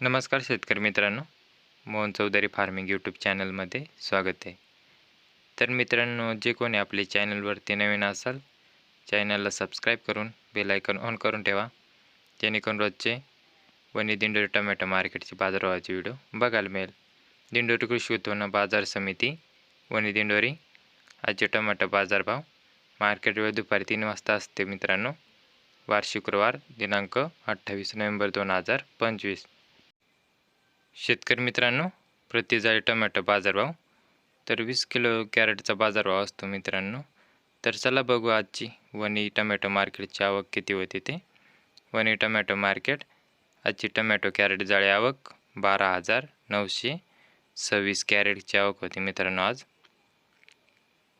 नमस्कार शेतकरी मित्रांनो मोहन चौधरी फार्मिंग यूट्यूब चॅनलमध्ये स्वागत आहे. तर मित्रांनो जे कोणी आपले चॅनलवरती नवीन असाल चॅनलला सबस्क्राईब करून बेलायकन ऑन करून ठेवा जेणेकरून रोजचे वनी दिंडोरी टोमॅटो मार्केटचे बाजारभावाचे व्हिडिओ बघायला मिळेल. दिंडोरी कृषी उत्पन्न बाजार समिती वनी दिंडोरी आजचे टोमॅटो बाजारभाव मार्केट वेळ दुपारी तीन वाजता असते मित्रांनो. वार शुक्रवार दिनांक अठ्ठावीस नोव्हेंबर दोन हजार पंचवीस. शेतकरी मित्रांनो प्रति जाळी टोमॅटो बाजारभाव. तर वीस किलो कॅरेटचा बाजारभाव असतो मित्रांनो. तर चला बघू आजची वनी टमॅटो मार्केटची आवक किती होती ते. वनी टमॅटो मार्केट आजची टमॅटो कॅरेट जाळी आवक बारा हजार नऊशे सव्वीस कॅरेटची आवक होती मित्रांनो आज.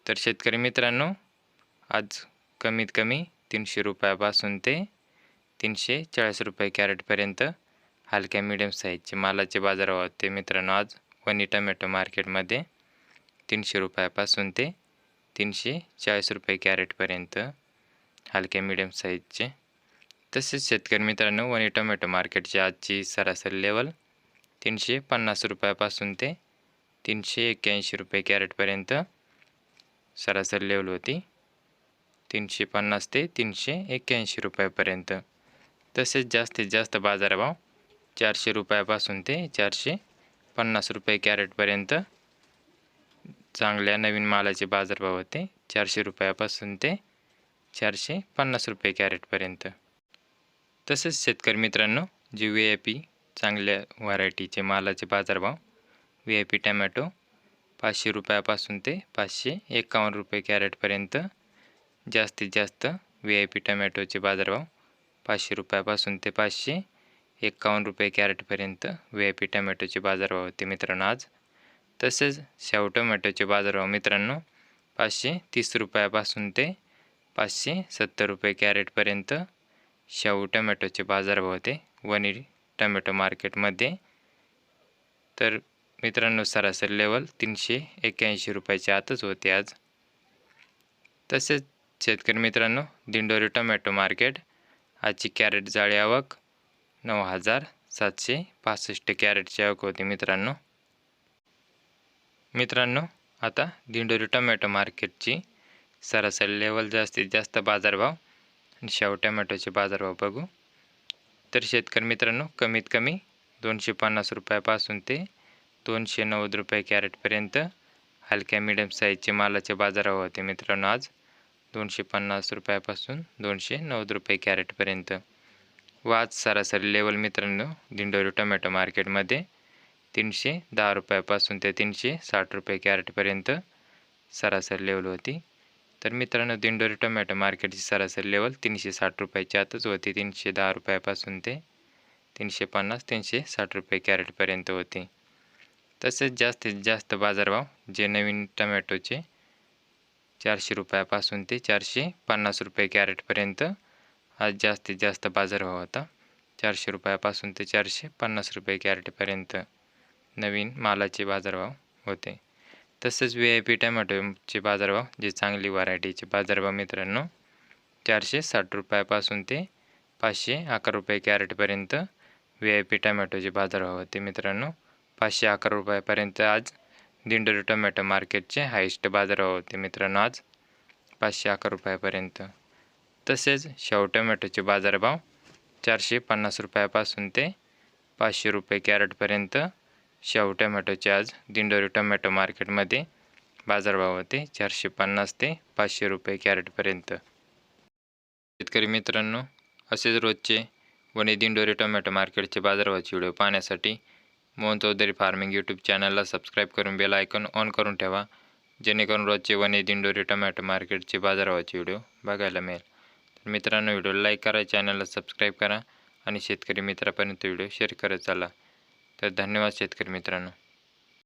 तर शेतकरी मित्रांनो आज कमीत कमी तीनशे रुपयापासून ते तीनशे चाळीस रुपये कॅरेटपर्यंत हलक्या मिडियम साईजचे मालाचे बाजारभाव होते. मित्रांनो आज वनी टमॅटो मार्केटमध्ये तीनशे रुपयापासून ते तीनशे चाळीस रुपये कॅरेटपर्यंत हलक्या मिडियम साईजचे तसेच शेतकरी मित्रांनो वनी टोमॅटो मार्केटची आजची सरासरी लेवल तीनशे पन्नास रुपयापासून ते तीनशे एक्क्याऐंशी रुपये कॅरेटपर्यंत सरासरी लेवल होती. तीनशे पन्नास ते तीनशे एक्क्याऐंशी रुपयापर्यंत. तसेच जास्तीत जास्त बाजारभाव चारशे रुपयापासून ते चारशे पन्नास रुपये कॅरेटपर्यंत चांगल्या नवीन मालाचे बाजारभाव होते. चारशे रुपयापासून ते चारशे पन्नास रुपये कॅरेटपर्यंत तसेच शेतकरी मित्रांनो जे व्ही आय पी चांगल्या व्हरायटीचे मालाचे बाजारभाव व्ही आय पी टमॅटो पाचशे रुपयापासून ते पाचशे एकावन्न रुपये कॅरेटपर्यंत जास्तीत जास्त व्ही आय पी टमॅटोचे बाजारभाव पाचशे रुपयापासून ते पाचशे एकावन्न रुपये कॅरेटपर्यंत व्ही आय पी टमॅटोचे बाजारभाव होते मित्रांनो आज. तसेच शाहू टोमॅटोचे बाजारभाव मित्रांनो पाचशे तीस रुपयापासून ते पाचशे सत्तर रुपये कॅरेटपर्यंत शाहू टमॅटोचे बाजारभाव होते वनीर टमॅटो मार्केटमध्ये. तर मित्रांनो सरासरी लेवल तीनशे एक्क्याऐंशी रुपयाच्या आतच होते आज. तसेच शेतकरी मित्रांनो दिंडोरी टोमॅटो मार्केट आजची कॅरेट जाळी आवक नऊ हजार सातशे पासष्ट कॅरेटचे आवक होती मित्रांनो. मित्रांनो आता दिंडोरी टोमॅटो मार्केटची सरासरी लेवल जास्तीत जास्त बाजारभाव आणि शाहू टोमॅटोचे बाजारभाव बघू. तर शेतकरी मित्रांनो कमीत कमी दोनशे पन्नास रुपयापासून ते दोनशे नव्वद रुपये कॅरेटपर्यंत हलक्या मिडियम साईजचे मालाचे बाजारभाव होते मित्रांनो आज दोनशे पन्नास रुपयापासून दोनशे नव्वद रुपये कॅरेटपर्यंत वाज सरासरी लेवल मित्रांनो दिंडोरी टोमॅटो मार्केटमध्ये तीनशे दहा रुपयापासून ते तीनशे साठ रुपये कॅरेटपर्यंत सरासरी लेवल होती. तर मित्रांनो दिंडोरी टोमॅटो मार्केटची सरासरी लेवल तीनशे साठ रुपयाची आतच होती. तीनशे दहा रुपयापासून ते तीनशे पन्नास तीनशे साठ रुपये कॅरेटपर्यंत होती. तसेच जास्तीत जास्त बाजारभाव जे नवीन टमॅटोचे चारशे रुपयापासून ते चारशे पन्नास रुपये कॅरेटपर्यंत आज जास्तीत जास्त बाजारभाव होता. चारशे रुपयापासून ते चारशे पन्नास रुपये कॅरेटपर्यंत नवीन मालाचे बाजारभाव होते. तसेच व्ही आय पी टमॅटोचे बाजारभाव जे चांगली व्हरायटीचे बाजारभाव मित्रांनो चारशे साठ रुपयापासून ते पाचशे अकरा रुपये कॅरेटपर्यंत व्ही आय पी टमॅटोचे बाजारभाव होते मित्रांनो. पाचशे अकरा रुपयापर्यंत आज दिंडोरी टोमॅटो मार्केटचे हायेस्ट बाजारभाव होते मित्रांनो आज. पाचशे अकरा रुपयापर्यंत. तसेच शाहू टोमॅटोचे बाजारभाव चारशे पन्नास रुपयापासून ते पाचशे रुपये कॅरेटपर्यंत. शाहू टोमॅटोचे आज दिंडोरी टोमॅटो मार्केटमध्ये बाजारभाव होते चारशे पन्नास ते पाचशे रुपये कॅरेटपर्यंत. शेतकरी मित्रांनो असेच रोजचे वणी दिंडोरी टोमॅटो मार्केटचे बाजारभावाचे व्हिडिओ पाहण्यासाठी मोहन चौधरी फार्मिंग यूट्यूब चॅनलला सबस्क्राईब करून बेल आयकॉन ऑन करून ठेवा जेणेकरून रोजचे वणी दिंडोरी टोमॅटो मार्केटचे बाजारभावाचे व्हिडिओ बघायला मिळेल. मित्रांनो व्हिडिओ लाईक करा चॅनलला सबस्क्राईब करा आणि शेतकरी मित्रापर्यंत व्हिडिओ शेअर करत चाला. तर धन्यवाद शेतकरी मित्रांनो.